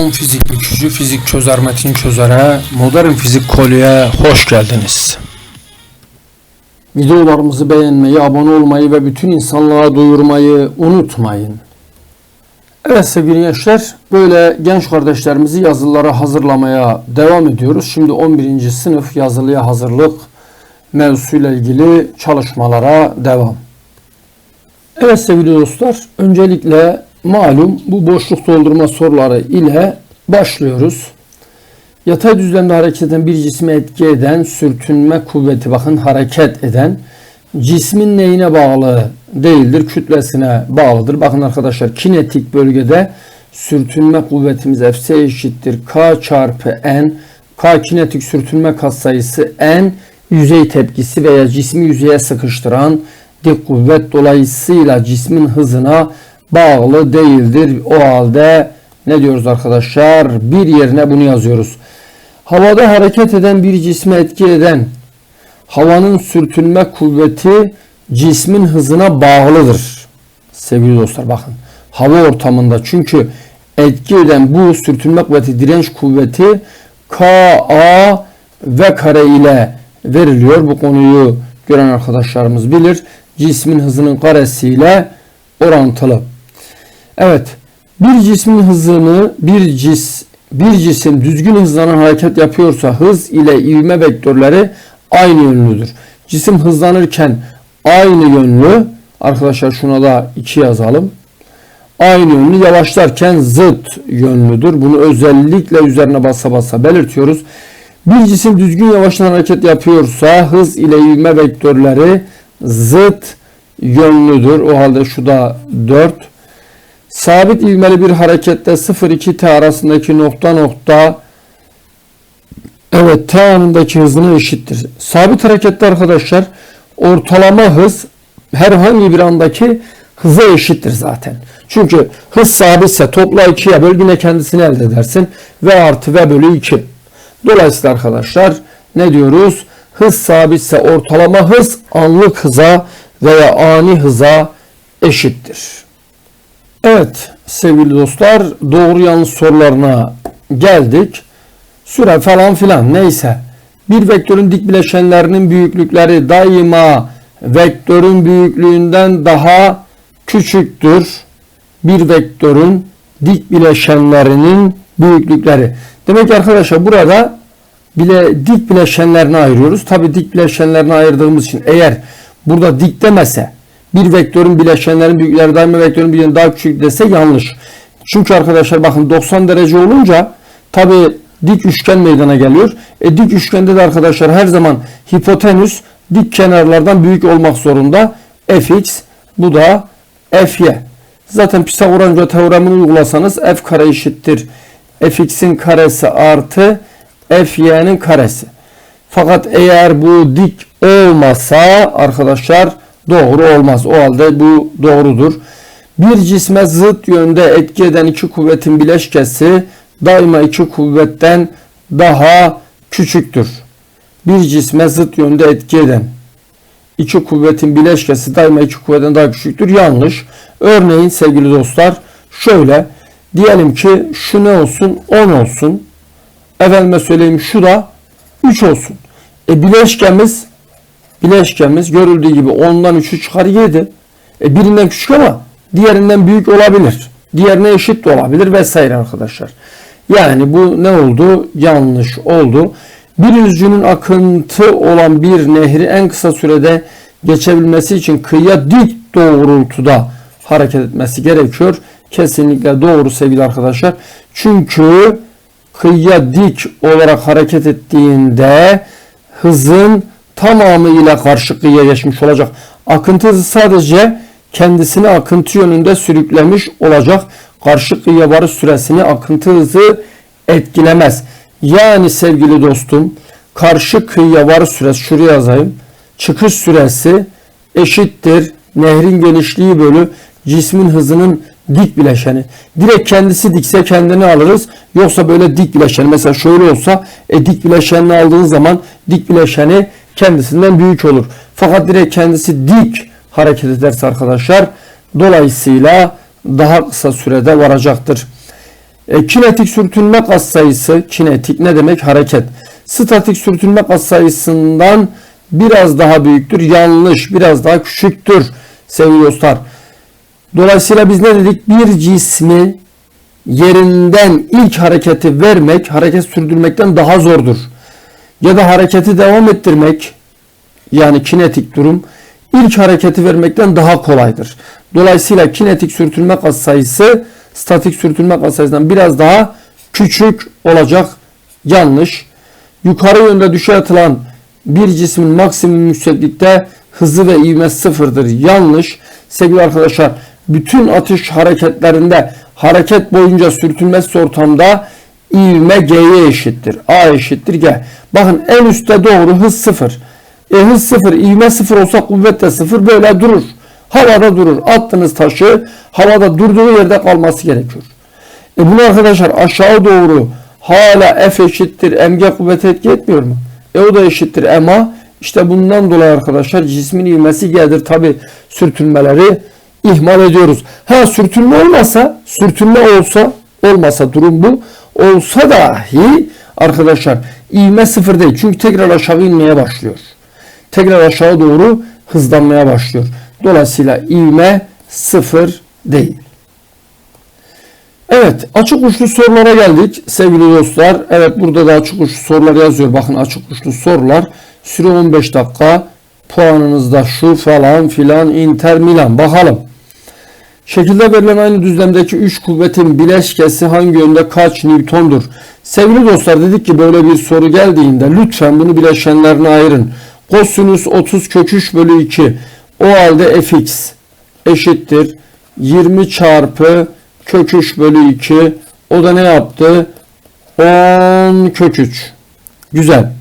Selam fizik bükücü, fizik çözer metin çözere, modern fizik kolye hoş geldiniz. Videolarımızı beğenmeyi, abone olmayı ve bütün insanlığa duyurmayı unutmayın. Evet sevgili gençler, böyle genç kardeşlerimizi yazılılara hazırlamaya devam ediyoruz. Şimdi 11. sınıf yazılıya hazırlık mevzusuyla ilgili çalışmalara devam. Evet sevgili dostlar, öncelikle malum bu boşluk doldurma soruları ile başlıyoruz. Yatay düzlemde hareket eden bir cisme etki eden sürtünme kuvveti bakın hareket eden cismin neyine bağlı değildir? Kütlesine bağlıdır. Bakın arkadaşlar kinetik bölgede sürtünme kuvvetimiz Fc eşittir K çarpı N. K kinetik sürtünme katsayısı N yüzey tepkisi veya cismi yüzeye sıkıştıran dik kuvvet dolayısıyla cismin hızına bağlı değildir. O halde ne diyoruz arkadaşlar? Bir yerine bunu yazıyoruz. Havada hareket eden bir cisme etki eden havanın sürtünme kuvveti cismin hızına bağlıdır. Sevgili dostlar bakın. Hava ortamında çünkü etki eden bu sürtünme kuvveti direnç kuvveti Ka ve kare ile veriliyor. Bu konuyu gören arkadaşlarımız bilir. Cismin hızının karesiyle orantılı. Evet. Bir cismin hızını bir cis bir cisim düzgün hızlanan hareket yapıyorsa hız ile ivme vektörleri aynı yönlüdür. Cisim hızlanırken aynı yönlü arkadaşlar şuna da 2 yazalım. Aynı yönlü yavaşlarken zıt yönlüdür. Bunu özellikle üzerine basa basa belirtiyoruz. Bir cisim düzgün yavaşlanan hareket yapıyorsa hız ile ivme vektörleri zıt yönlüdür. O halde şu da 4. Sabit ivmeli bir harekette 0-2 t arasındaki nokta nokta evet t anındaki hızına eşittir. Sabit harekette arkadaşlar ortalama hız herhangi bir andaki hıza eşittir zaten. Çünkü hız sabitse topla 2'ye böl yine kendisini elde edersin. V artı V bölü 2. Dolayısıyla arkadaşlar ne diyoruz? Hız sabitse ortalama hız anlık hıza veya ani hıza eşittir. Evet sevgili dostlar doğru yanlış sorularına geldik. Süre falan filan neyse. Bir vektörün dik bileşenlerinin büyüklükleri daima vektörün büyüklüğünden daha küçüktür. Bir vektörün dik bileşenlerinin büyüklükleri. Demek ki arkadaşlar burada bile dik bileşenlerini ayırıyoruz. Tabi dik bileşenlerini ayırdığımız için eğer burada dik demese bir vektörün bileşenlerin büyükleri daima vektörün büyüğünden daha küçük dese yanlış. Çünkü arkadaşlar bakın 90 derece olunca tabi dik üçgen meydana geliyor. E dik üçgende de arkadaşlar her zaman hipotenüs dik kenarlardan büyük olmak zorunda. fx bu da fy. Zaten Pisagor'un teoremini uygulasanız f kare eşittir. fx'in karesi artı fy'nin karesi. Fakat eğer bu dik olmasa arkadaşlar doğru olmaz. O halde bu doğrudur. Bir cisme zıt yönde etki eden iki kuvvetin bileşkesi daima iki kuvvetten daha küçüktür. Bir cisme zıt yönde etki eden iki kuvvetin bileşkesi daima iki kuvvetten daha küçüktür. Yanlış. Örneğin sevgili dostlar şöyle diyelim ki şu ne olsun 10 olsun. Efendime söyleyeyim şu da 3 olsun. E bileşkemiz bileşkemiz görüldüğü gibi 10'dan 3'ü çıkar 7. E birinden küçük ama diğerinden büyük olabilir. Diğerine eşit de olabilir vesaire arkadaşlar. Yani bu ne oldu? Yanlış oldu. Bir yüzcünün akıntı olan bir nehri en kısa sürede geçebilmesi için kıyıya dik doğrultuda hareket etmesi gerekiyor. Kesinlikle doğru sevgili arkadaşlar. Çünkü kıyıya dik olarak hareket ettiğinde hızın tamamıyla karşı kıyıya geçmiş olacak. Akıntı sadece kendisini akıntı yönünde sürüklemiş olacak. Karşı kıyıya varış süresini akıntı hızı etkilemez. Yani sevgili dostum karşı kıyıya varış süresi şuraya yazayım. Çıkış süresi eşittir nehrin genişliği bölü cismin hızının dik bileşeni. Direkt kendisi dikse kendini alırız. Yoksa böyle dik bileşeni mesela şöyle olsa e, dik bileşenini aldığınız zaman dik bileşeni kendisinden büyük olur. Fakat direkt kendisi dik hareket ederse arkadaşlar dolayısıyla daha kısa sürede varacaktır. E, kinetik sürtünme katsayısı, kinetik ne demek? Hareket. Statik sürtünme katsayısından biraz daha büyüktür. Yanlış, biraz daha küçüktür sevgili dostlar. Dolayısıyla biz ne dedik? Bir cismi yerinden ilk hareketi vermek, hareket sürdürmekten daha zordur. Ya da hareketi devam ettirmek, yani kinetik durum, ilk hareketi vermekten daha kolaydır. Dolayısıyla kinetik sürtünme katsayısı statik sürtünme katsayısından biraz daha küçük olacak. Yanlış. Yukarı yönde düşe atılan bir cismin maksimum yükseklikte hızı ve ivmesi sıfırdır. Yanlış. Sevgili arkadaşlar bütün atış hareketlerinde hareket boyunca sürtünmesi ortamda ivme G'ye eşittir. A eşittir G. Bakın en üstte doğru hız sıfır. E hız sıfır, ivme sıfır olsa kuvvet de sıfır böyle durur. Havada durur. Attığınız taşı havada durduğu yerde kalması gerekiyor. E bunu arkadaşlar aşağı doğru hala F eşittir mg kuvvet etki etmiyor mu? E o da eşittir ma. İşte bundan dolayı arkadaşlar cismin ivmesi G'dir. Tabi sürtünmeleri ihmal ediyoruz. Ha sürtünme olmasa, sürtünme olsa, olmasa durum bu. Olsa dahi arkadaşlar ivme sıfır değil. Çünkü tekrar aşağı inmeye başlıyor. Tekrar aşağı doğru hızlanmaya başlıyor. Dolayısıyla ivme sıfır değil. Evet açık uçlu sorulara geldik sevgili dostlar. Evet burada da açık uçlu sorular yazıyor. Bakın açık uçlu sorular. Süre 15 dakika. Puanınızda şu falan filan Inter Milan. Bakalım. Şekilde verilen aynı düzlemdeki 3 kuvvetin bileşkesi hangi yönde kaç Newton'dur? Sevgili dostlar dedik ki böyle bir soru geldiğinde lütfen bunu bileşenlerine ayırın. Kosinüs 30 kök 3 bölü 2 o halde fx eşittir 20 çarpı kök 3 bölü 2 o da ne yaptı? 10 kök 3. Güzel.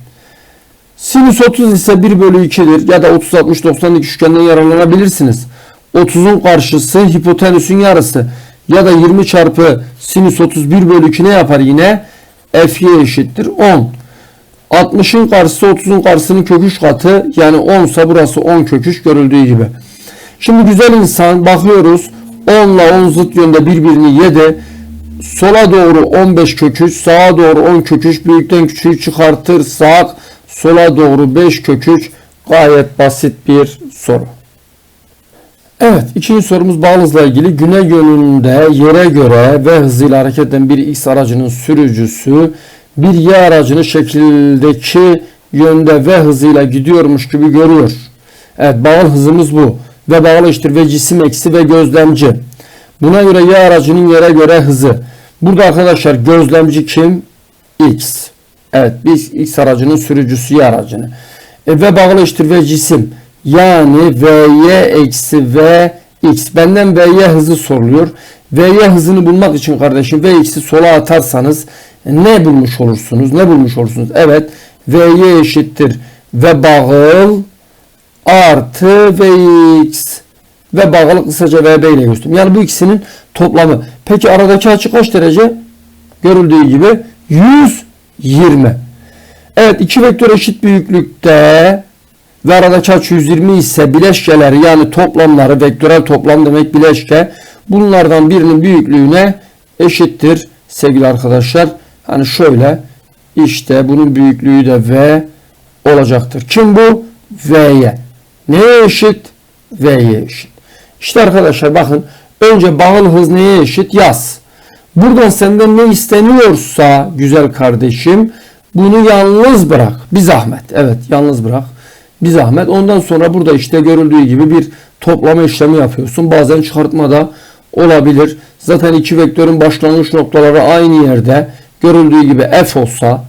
Sinüs 30 ise 1 bölü 2'dir ya da 30 60 90 üçgenden yararlanabilirsiniz. 30'un karşısı hipotenüsün yarısı ya da 20 çarpı sinüs 31 bölü 2 ne yapar yine? Fy eşittir 10. 60'ın karşısı 30'un karşısının kök 3 katı yani 10 ise burası 10 kök 3 görüldüğü gibi. Şimdi güzel insan bakıyoruz 10 ile 10 zıt yönde birbirini yedi. Sola doğru 15 kök 3 sağa doğru 10 kök 3 büyükten küçüğü çıkartırsak sola doğru 5 kök 3 gayet basit bir soru. Evet ikinci sorumuz bağlı hızla ilgili güney yönünde yere göre ve hızıyla hareket eden bir X aracının sürücüsü bir Y aracını şekildeki yönde ve hızıyla gidiyormuş gibi görüyor. Evet bağlı hızımız bu. Ve bağlı iştir ve cisim eksi ve gözlemci. Buna göre Y aracının yere göre hızı. Burada arkadaşlar gözlemci kim? X. Evet biz X aracının sürücüsü Y aracını. E, ve bağlı iştir ve cisim. Yani Vy eksi V X. Benden Vy hızı soruluyor. Vy hızını bulmak için kardeşim Vx'i sola atarsanız ne bulmuş olursunuz? Ne bulmuş olursunuz? Evet. Vy eşittir ve bağıl artı Vx ve bağlı kısaca VB ile gösterdim. Yani bu ikisinin toplamı. Peki aradaki açı kaç derece? Görüldüğü gibi 120. Evet iki vektör eşit büyüklükte ve aradaki açı 120 ise bileşkeleri yani toplamları vektörel toplam demek bileşke bunlardan birinin büyüklüğüne eşittir sevgili arkadaşlar. Hani şöyle işte bunun büyüklüğü de V olacaktır. Kim bu? V'ye. Neye eşit? V'ye eşit. İşte arkadaşlar bakın önce bağıl hız neye eşit? Yaz. Buradan senden ne isteniyorsa güzel kardeşim bunu yalnız bırak. Bir zahmet. Evet yalnız bırak. Bir zahmet. Ondan sonra burada işte görüldüğü gibi bir toplama işlemi yapıyorsun. Bazen çıkartma da olabilir. Zaten iki vektörün başlangıç noktaları aynı yerde görüldüğü gibi f olsa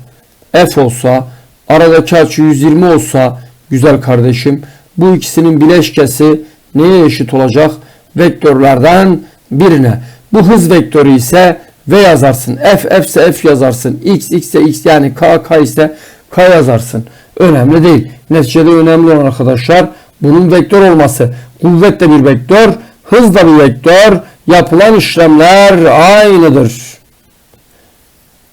f olsa aradaki açı 120 olsa güzel kardeşim bu ikisinin bileşkesi neye eşit olacak? Vektörlerden birine. Bu hız vektörü ise v yazarsın. F f ise f yazarsın. X x ise x yani k k ise k yazarsın. Önemli değil. Neticede önemli olan arkadaşlar bunun vektör olması. Kuvvet de bir vektör, hız da bir vektör. Yapılan işlemler aynıdır.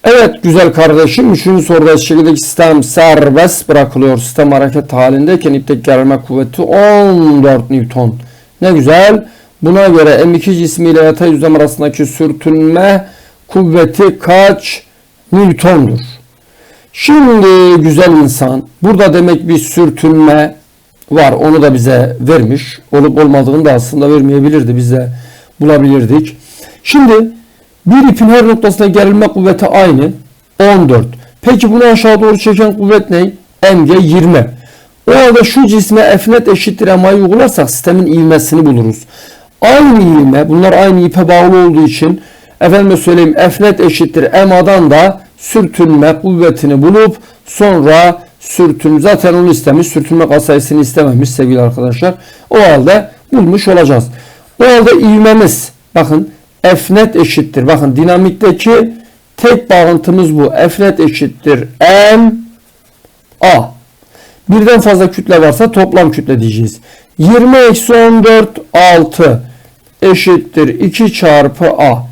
Evet güzel kardeşim. Üçüncü soruda şekildeki sistem serbest bırakılıyor. Sistem hareket halindeyken ipteki gerilme kuvveti 14 Newton. Ne güzel. Buna göre M2 cismi ile yatay düzlem arasındaki sürtünme kuvveti kaç Newton'dur? Şimdi güzel insan burada demek bir sürtünme var. Onu da bize vermiş. Olup olmadığını da aslında vermeyebilirdi. Bize bulabilirdik. Şimdi bir ipin her noktasına gerilme kuvveti aynı. 14. Peki bunu aşağı doğru çeken kuvvet ne? Mg 20. O halde şu cisme F net eşittir MA'yı uygularsak sistemin ivmesini buluruz. Aynı ivme, bunlar aynı ipe bağlı olduğu için efendime söyleyeyim F net eşittir MA'dan da sürtünme kuvvetini bulup sonra sürtün zaten onu istemiş. Sürtünme katsayısını istememiş sevgili arkadaşlar. O halde bulmuş olacağız. O halde ivmemiz bakın F net eşittir. Bakın dinamikteki tek bağıntımız bu. F net eşittir M A. Birden fazla kütle varsa toplam kütle diyeceğiz. 20 eksi 14 6 eşittir 2 çarpı A.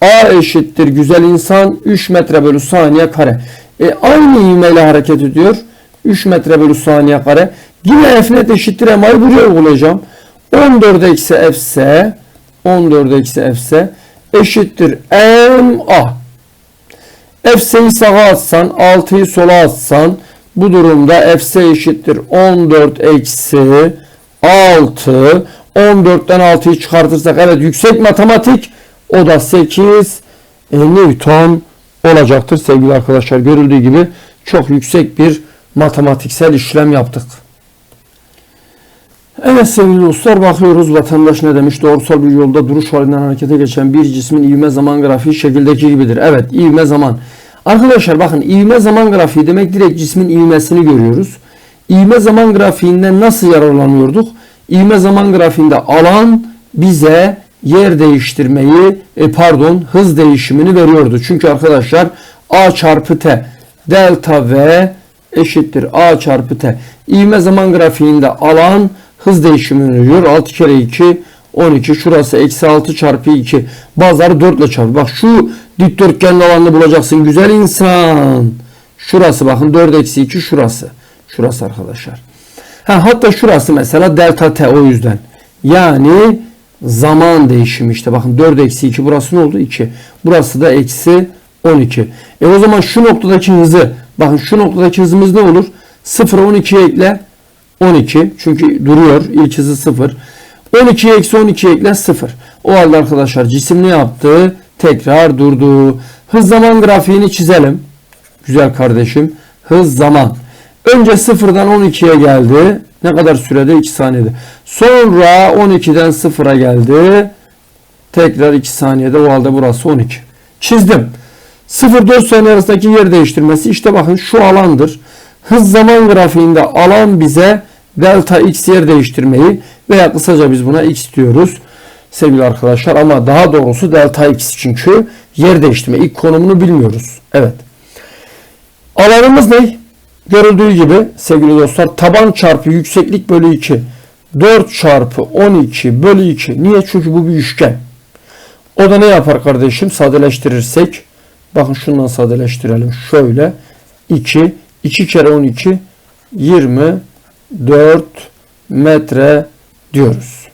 A eşittir güzel insan 3 metre bölü saniye kare. E, aynı ivmeyle hareket ediyor. 3 metre bölü saniye kare. Yine F net eşittir MA'yı buraya uygulayacağım. 14 eksi Fs 14 eksi Fs eşittir MA. Fs'yi sağa atsan 6'yı sola atsan bu durumda Fs eşittir 14 eksi 6 14'ten 6'yı çıkartırsak evet yüksek matematik o da 8 e, Newton olacaktır sevgili arkadaşlar. Görüldüğü gibi çok yüksek bir matematiksel işlem yaptık. Evet sevgili dostlar bakıyoruz vatandaş ne demiş doğrusal bir yolda duruş halinden harekete geçen bir cismin ivme zaman grafiği şekildeki gibidir. Evet ivme zaman. Arkadaşlar bakın ivme zaman grafiği demek direkt cismin ivmesini görüyoruz. İvme zaman grafiğinden nasıl yararlanıyorduk? İvme zaman grafiğinde alan bize yer değiştirmeyi e, pardon hız değişimini veriyordu. Çünkü arkadaşlar A çarpı T delta V eşittir A çarpı T. İvme zaman grafiğinde alan hız değişimini veriyor. 6 kere 2 12 şurası eksi 6 çarpı 2 bazıları 4 ile çarpı. Bak şu dikdörtgenin alanını bulacaksın güzel insan. Şurası bakın 4 eksi 2 şurası. Şurası arkadaşlar. Ha, hatta şurası mesela delta t o yüzden. Yani zaman değişimi işte. Bakın 4 eksi 2 burası ne oldu? 2. Burası da eksi 12. E o zaman şu noktadaki hızı bakın şu noktadaki hızımız ne olur? 0 12'ye ekle 12. Çünkü duruyor. İlk hızı 0. 12'ye eksi 12 ekle 0. O halde arkadaşlar cisim ne yaptı? Tekrar durdu. Hız zaman grafiğini çizelim. Güzel kardeşim. Hız zaman. Önce 0'dan 12'ye geldi. Ne kadar sürede? 2 saniyede. Sonra 12'den 0'a geldi. Tekrar 2 saniyede. O halde burası 12. Çizdim. 0-4 saniye arasındaki yer değiştirmesi. İşte bakın şu alandır. Hız zaman grafiğinde alan bize delta x yer değiştirmeyi veya kısaca biz buna x diyoruz. Sevgili arkadaşlar ama daha doğrusu delta x çünkü yer değiştirme ilk konumunu bilmiyoruz. Evet. Alanımız ne? Görüldüğü gibi sevgili dostlar taban çarpı yükseklik bölü 2. 4 çarpı 12 bölü 2. Niye? Çünkü bu bir üçgen. O da ne yapar kardeşim? Sadeleştirirsek. Bakın şundan sadeleştirelim. Şöyle. 2. 2 kere 12. 24 metre diyoruz.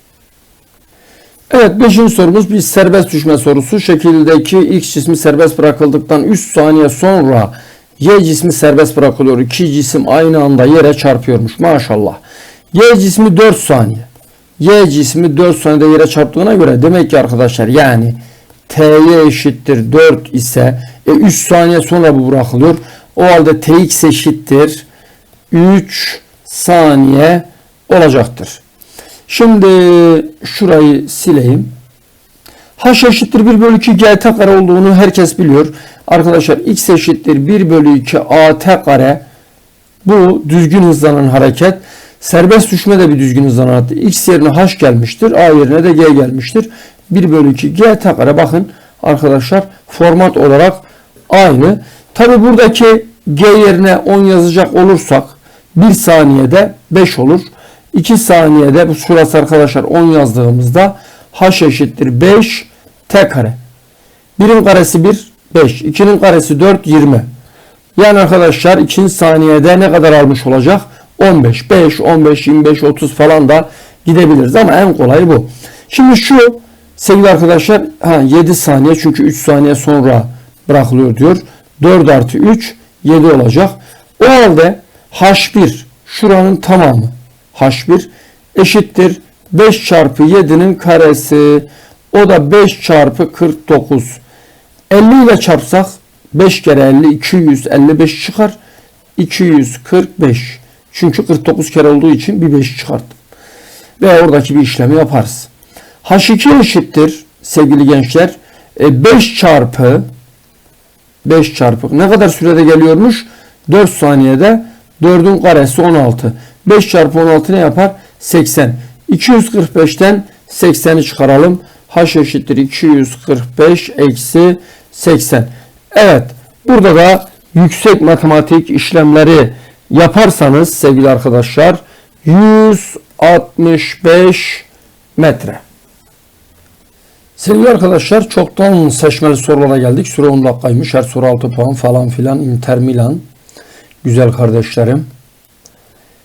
Evet 5. sorumuz bir serbest düşme sorusu. Şekildeki X cismi serbest bırakıldıktan 3 saniye sonra Y cismi serbest bırakılıyor. İki cisim aynı anda yere çarpıyormuş. Maşallah. Y cismi 4 saniye. Y cismi 4 saniyede yere çarptığına göre demek ki arkadaşlar yani T'ye eşittir 4 ise e, 3 saniye sonra bu bırakılıyor. O halde Tx eşittir 3 saniye olacaktır. Şimdi şurayı sileyim. H eşittir 1 bölü 2 gt kare olduğunu herkes biliyor. Arkadaşlar x eşittir 1 bölü 2 at kare. Bu düzgün hızlanan hareket. Serbest düşme de bir düzgün hızlanan hareket. x yerine h gelmiştir. A yerine de g gelmiştir. 1 bölü 2 gt kare. Bakın arkadaşlar format olarak aynı. Tabi buradaki g yerine 10 yazacak olursak 1 saniyede 5 olur. 2 saniyede bu şurası arkadaşlar 10 yazdığımızda h eşittir 5 t kare. 1'in karesi 1, 5. 2'nin karesi 4, 20. Yani arkadaşlar 2. saniyede ne kadar almış olacak? 15, 5, 15, 25, 30 falan da gidebiliriz ama en kolay bu. Şimdi şu Sevgili arkadaşlar ha 7 saniye çünkü 3 saniye sonra bırakılıyor diyor. 4 artı 3 7 olacak. O halde H1 şuranın tamamı H1 eşittir 5 çarpı 7'nin karesi o da 5 çarpı 49 50 ile çarpsak 5 kere 50 255 çıkar. 245 çünkü 49 kere olduğu için bir 5 çıkarttım. Ve oradaki bir işlemi yaparız. H2 eşittir sevgili gençler. 5 çarpı 5 çarpı ne kadar sürede geliyormuş? 4 saniyede 4'ün karesi 16 5 çarpı 16 ne yapar? 80 245'ten 80'i çıkaralım h eşittir 245 eksi 80 evet burada da yüksek matematik işlemleri yaparsanız sevgili arkadaşlar 165 metre Sevgili arkadaşlar çoktan seçmeli sorulara geldik. Süre 10 dakikaymış. Her soru 6 puan falan filan. Inter Milan. Güzel kardeşlerim.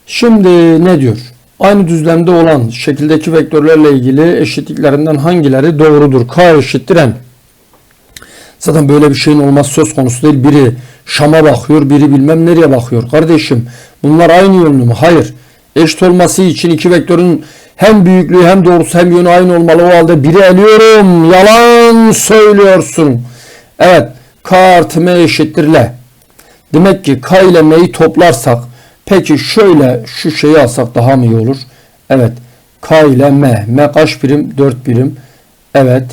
Şimdi ne diyor? Aynı düzlemde olan şekildeki vektörlerle ilgili eşitliklerinden hangileri doğrudur? K eşittir M. Zaten böyle bir şeyin olması söz konusu değil. Biri Şam'a bakıyor, biri bilmem nereye bakıyor. Kardeşim bunlar aynı yönlü mü? Hayır. Eşit olması için iki vektörün hem büyüklüğü hem doğrusu hem yönü aynı olmalı. O halde biri eliyorum. Yalan söylüyorsun. Evet. K artı M eşittir L. Demek ki K ile M'yi toplarsak peki şöyle şu şeyi alsak daha mı iyi olur? Evet. K ile M. M kaç birim? 4 birim. Evet.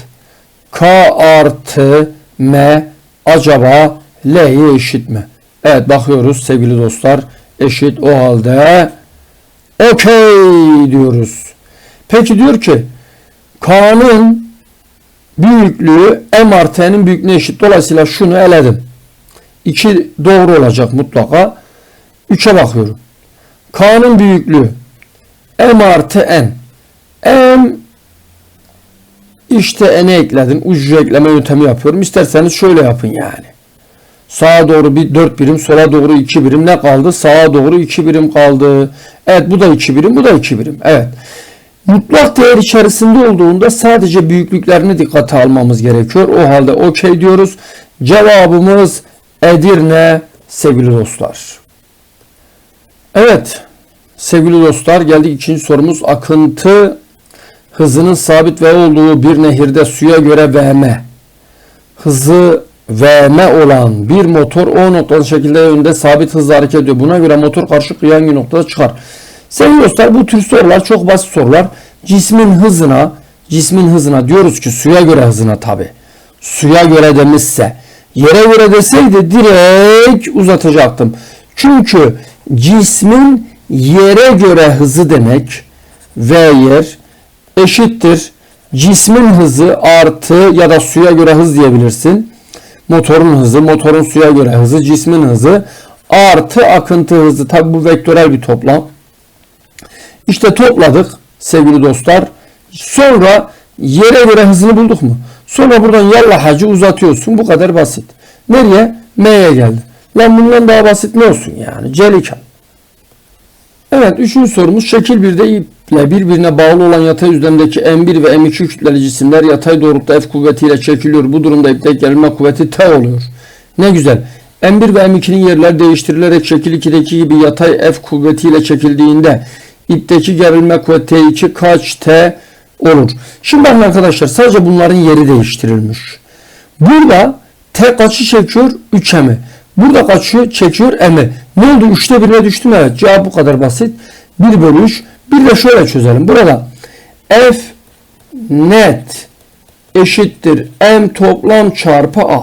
K artı M acaba L'ye eşit mi? Evet bakıyoruz sevgili dostlar. Eşit o halde okey diyoruz. Peki diyor ki K'nın büyüklüğü M artı N'in büyüklüğüne eşit. Dolayısıyla şunu eledim. 2 doğru olacak mutlaka. 3'e bakıyorum. K'nın büyüklüğü M artı N. M işte N'e ekledim. Ucu ekleme yöntemi yapıyorum. İsterseniz şöyle yapın yani. Sağa doğru bir 4 birim, sola doğru 2 birim ne kaldı? Sağa doğru 2 birim kaldı. Evet bu da 2 birim, bu da 2 birim. Evet. Mutlak değer içerisinde olduğunda sadece büyüklüklerini dikkate almamız gerekiyor. O halde okey diyoruz. Cevabımız Edirne sevgili dostlar. Evet sevgili dostlar geldik ikinci sorumuz. Akıntı hızının sabit ve olduğu bir nehirde suya göre VM hızı VM olan bir motor o noktalı şekilde yönde sabit hızla hareket ediyor. Buna göre motor karşı hangi noktada çıkar? Sevgili dostlar bu tür sorular çok basit sorular. Cismin hızına, cismin hızına diyoruz ki suya göre hızına tabi. Suya göre demişse, yere göre deseydi direkt uzatacaktım. Çünkü cismin yere göre hızı demek v yer eşittir cismin hızı artı ya da suya göre hız diyebilirsin. Motorun hızı, motorun suya göre hızı, cismin hızı artı akıntı hızı. Tabi bu vektörel bir toplam. İşte topladık sevgili dostlar. Sonra yere göre hızını bulduk mu? Sonra buradan yallah hacı uzatıyorsun. Bu kadar basit. Nereye? M'ye geldi. Lan bundan daha basit ne olsun yani? Celikan. Evet üçüncü sorumuz şekil 1'de iple birbirine bağlı olan yatay düzlemdeki M1 ve M2 kütleli cisimler yatay doğrultuda F kuvvetiyle çekiliyor. Bu durumda ipte gerilme kuvveti T oluyor. Ne güzel. M1 ve M2'nin yerler değiştirilerek şekil 2'deki gibi yatay F kuvvetiyle çekildiğinde ipteki gerilme kuvveti T2 kaç T olur? Şimdi bakın arkadaşlar sadece bunların yeri değiştirilmiş. Burada T kaçı çekiyor? 3'e mi? Burada kaçıyor? Çekiyor M'i. Ne oldu? 3'te 1'e düştü mü? Evet. Cevap bu kadar basit. 1 bölü 3. Bir de şöyle çözelim. Burada F net eşittir M toplam çarpı A.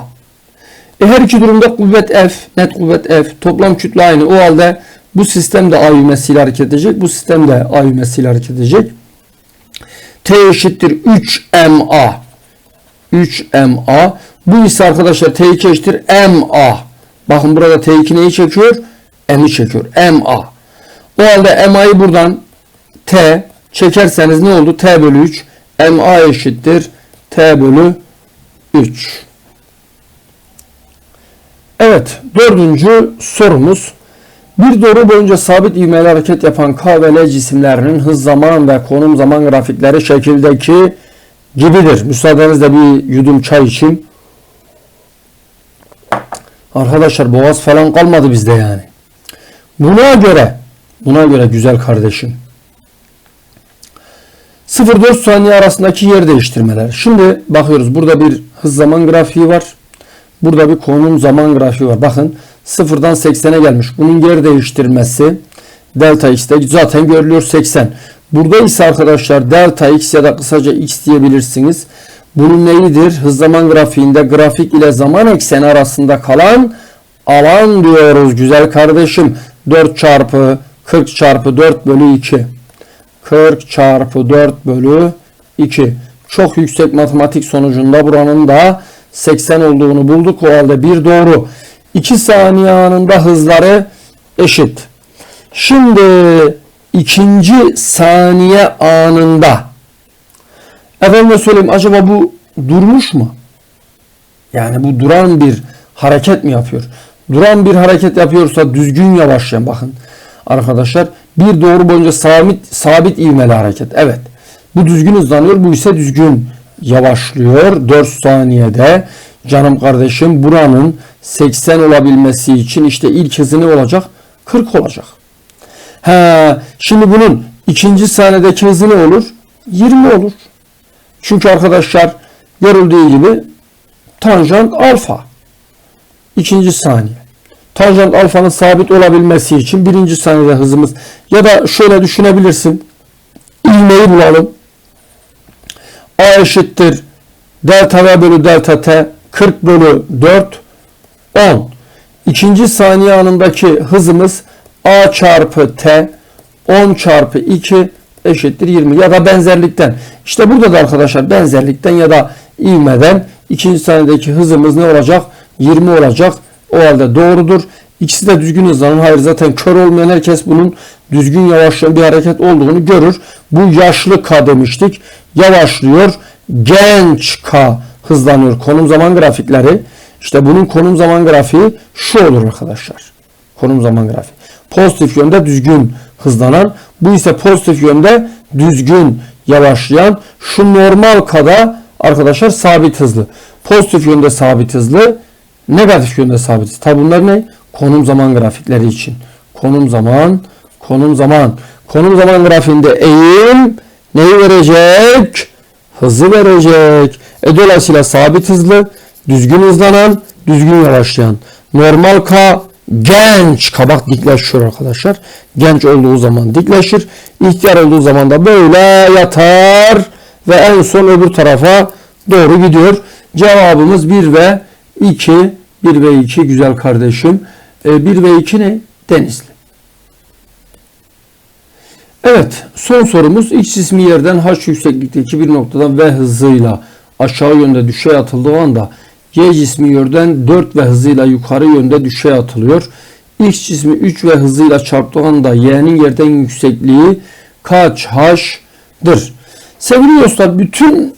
E her iki durumda kuvvet F, net kuvvet F, toplam kütle aynı. O halde bu sistem de A ivmesiyle hareket edecek. Bu sistem de A ivmesiyle hareket edecek. T eşittir 3MA. 3MA. Bu ise arkadaşlar T2 eşittir MA. Bakın burada T2 neyi çekiyor? M'i çekiyor. MA. O halde MA'yı buradan T çekerseniz ne oldu? T bölü 3. MA eşittir. T bölü 3. Evet. Dördüncü sorumuz. Bir doğru boyunca sabit ivmeli hareket yapan K ve L cisimlerinin hız zaman ve konum zaman grafikleri şekildeki gibidir. Müsaadenizle bir yudum çay içeyim. Arkadaşlar boğaz falan kalmadı bizde yani. Buna göre buna göre güzel kardeşim 0-4 saniye arasındaki yer değiştirmeler. Şimdi bakıyoruz burada bir hız zaman grafiği var. Burada bir konum zaman grafiği var. Bakın 0'dan 80'e gelmiş. Bunun yer değiştirmesi delta x'te zaten görülüyor 80. Burada ise arkadaşlar delta x ya da kısaca x diyebilirsiniz. Bunun neyidir? Hız zaman grafiğinde grafik ile zaman ekseni arasında kalan alan diyoruz güzel kardeşim. 4 çarpı 40 çarpı 4 bölü 2. 40 çarpı 4 bölü 2. Çok yüksek matematik sonucunda buranın da 80 olduğunu bulduk. O halde bir doğru. 2 saniye anında hızları eşit. Şimdi ikinci saniye anında efendim söyleyeyim acaba bu durmuş mu? Yani bu duran bir hareket mi yapıyor? Duran bir hareket yapıyorsa düzgün yavaşlayan bakın arkadaşlar bir doğru boyunca sabit sabit ivmeli hareket. Evet. Bu düzgün hızlanıyor. Bu ise düzgün yavaşlıyor. 4 saniyede canım kardeşim buranın 80 olabilmesi için işte ilk hızı ne olacak? 40 olacak. Ha, şimdi bunun ikinci saniyedeki hızı ne olur? 20 olur. Çünkü arkadaşlar görüldüğü gibi tanjant alfa. ikinci saniye. Tanjant alfanın sabit olabilmesi için birinci saniyede hızımız ya da şöyle düşünebilirsin. İlmeği bulalım. A eşittir delta V bölü delta T 40 bölü 4 10. İkinci saniye anındaki hızımız A çarpı T 10 çarpı 2 eşittir 20 ya da benzerlikten. İşte burada da arkadaşlar benzerlikten ya da ivmeden ikinci saniyedeki hızımız ne olacak? 20 olacak. O halde doğrudur. İkisi de düzgün hızlanan. Hayır zaten kör olmayan herkes bunun düzgün yavaşlayan bir hareket olduğunu görür. Bu yaşlı K demiştik. Yavaşlıyor. Genç K hızlanıyor. Konum zaman grafikleri. İşte bunun konum zaman grafiği şu olur arkadaşlar. Konum zaman grafiği. Pozitif yönde düzgün hızlanan. Bu ise pozitif yönde düzgün yavaşlayan. Şu normal K'da arkadaşlar sabit hızlı. Pozitif yönde sabit hızlı. Negatif yönde sabit hızlı. Tabi bunlar ne? Konum zaman grafikleri için. Konum zaman, konum zaman. Konum zaman grafiğinde eğim neyi verecek? Hızı verecek. E dolayısıyla sabit hızlı, düzgün hızlanan, düzgün yavaşlayan. Normal K genç kabak dikleşiyor arkadaşlar. Genç olduğu zaman dikleşir. İhtiyar olduğu zaman da böyle yatar ve en son öbür tarafa doğru gidiyor. Cevabımız 1 ve 2. 1 ve 2 güzel kardeşim. 1 e, ve 2 ne? Denizli. Evet son sorumuz X cismi yerden H yükseklikteki bir noktadan V hızıyla aşağı yönde düşey atıldığı anda Y cismi yerden 4 V hızıyla yukarı yönde düşey atılıyor. X cismi 3 V hızıyla çarptığı anda Y'nin yerden yüksekliği kaç H'dır? Sevgili dostlar bütün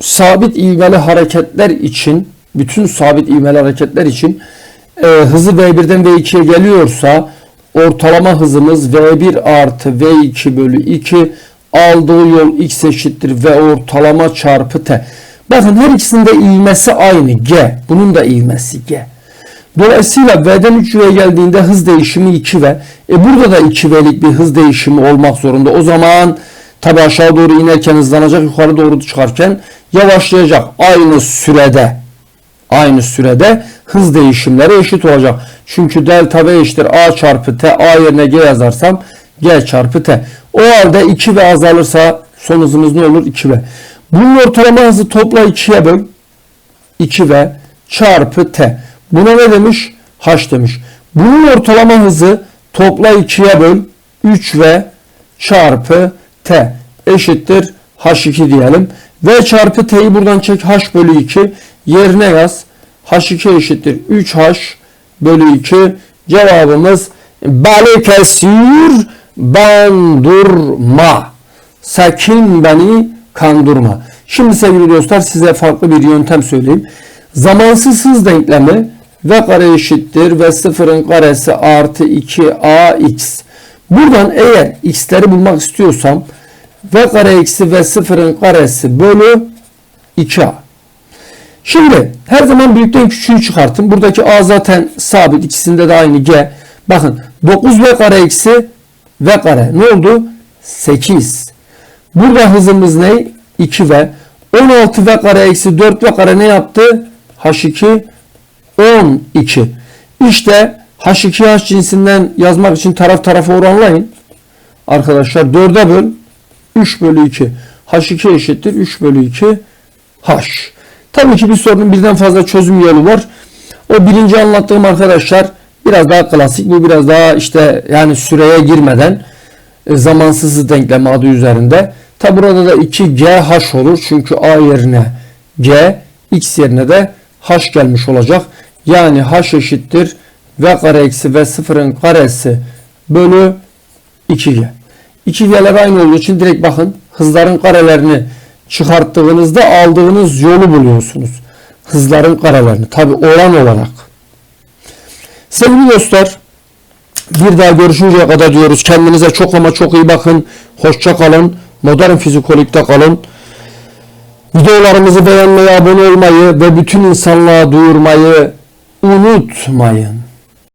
sabit ivmeli hareketler için bütün sabit ivmeli hareketler için e, hızı V1'den V2'ye geliyorsa ortalama hızımız V1 artı V2 bölü 2 aldığı yol x eşittir V ortalama çarpı T. Bakın her ikisinin de ivmesi aynı G. Bunun da ivmesi G. Dolayısıyla V'den 3V'ye geldiğinde hız değişimi 2V. E burada da 2V'lik bir hız değişimi olmak zorunda. O zaman tabi aşağı doğru inerken hızlanacak, yukarı doğru çıkarken yavaşlayacak. Aynı sürede aynı sürede hız değişimleri eşit olacak. Çünkü delta V eşittir A çarpı T. A yerine G yazarsam G çarpı T. O halde 2 V azalırsa son hızımız ne olur? 2 V. Bunun ortalama hızı topla 2'ye böl. 2 V çarpı T. Buna ne demiş? H demiş. Bunun ortalama hızı topla 2'ye böl. 3 V çarpı T eşittir H2 diyelim. V çarpı T'yi buradan çek H bölü 2 yerine yaz. H2 eşittir 3H bölü 2. Cevabımız Balıkesir bandurma. Sakin beni kandurma. Şimdi sevgili dostlar size farklı bir yöntem söyleyeyim. Zamansız hız denklemi v kare eşittir ve sıfırın karesi artı 2ax. Buradan eğer x'leri bulmak istiyorsam v kare eksi ve sıfırın karesi bölü 2A. Şimdi her zaman büyükten küçüğü çıkartın. Buradaki A zaten sabit. ikisinde de aynı G. Bakın 9V kare eksi V kare. Ne oldu? 8. Burada hızımız ne? 2V. 16V kare eksi 4V kare ne yaptı? H2 12. İşte H2 H cinsinden yazmak için taraf tarafa oranlayın. Arkadaşlar 4'e böl 3 bölü 2. H2 eşittir 3 bölü 2 H. Tabii ki bir sorunun birden fazla çözüm yolu var. O birinci anlattığım arkadaşlar biraz daha klasik. Bu biraz daha işte yani süreye girmeden e, zamansız denklem adı üzerinde. Tabi burada da 2GH olur. Çünkü A yerine G, X yerine de H gelmiş olacak. Yani H eşittir V kare eksi V sıfırın karesi bölü 2G. 2G'ler aynı olduğu için direkt bakın hızların karelerini çıkarttığınızda aldığınız yolu buluyorsunuz. Hızların karelerini. Tabi oran olarak. Sevgili dostlar bir daha görüşünceye kadar diyoruz. Kendinize çok ama çok iyi bakın. Hoşça kalın. Modern Fizikolik'te kalın. Videolarımızı beğenmeyi, abone olmayı ve bütün insanlığa duyurmayı unutmayın.